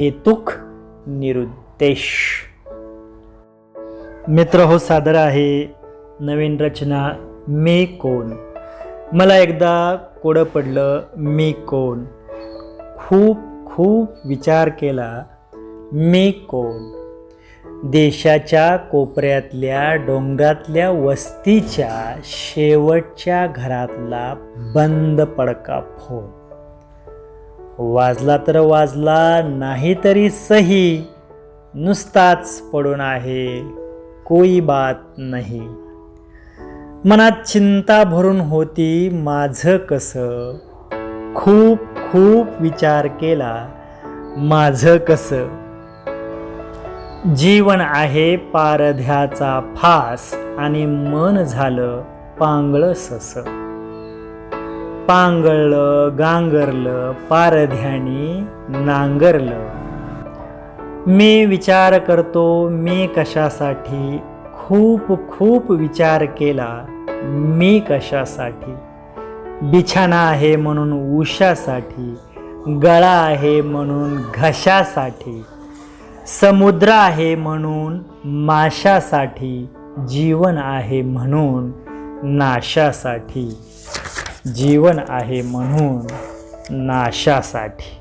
हेतुक निरुद्देश. मित्र हो सादर आहे नवीन रचना मी कोण? मला एकदा कोडं पडलं मी कोण? खूप खूप विचार केला मी कोण? देशाच्या कोपऱ्यातल्या डोंगरातल्या वस्तीच्या शेवटच्या घरातला बंद पडका फोन. वाजला तर वाजला नाही तरी सही नुसताच पडून आहे कोई बात नाही. मनात चिंता भरून होती माझं कसं? खूप खूप विचार केला माझं कसं? जीवन आहे पारध्याचा फास आणि मन झालं पांगळ सस. पांगळलं गांगरलं पारध्यानी नांगरलं. मी विचार करतो मी कशासाठी? खूप खूप विचार केला मी कशासाठी? बिछाना आहे म्हणून उशासाठी गळा आहे म्हणून घशासाठी समुद्र आहे म्हणून माशासाठी जीवन आहे म्हणून नाशासाठी. जीवन आहे म्हणून नाशासाठी.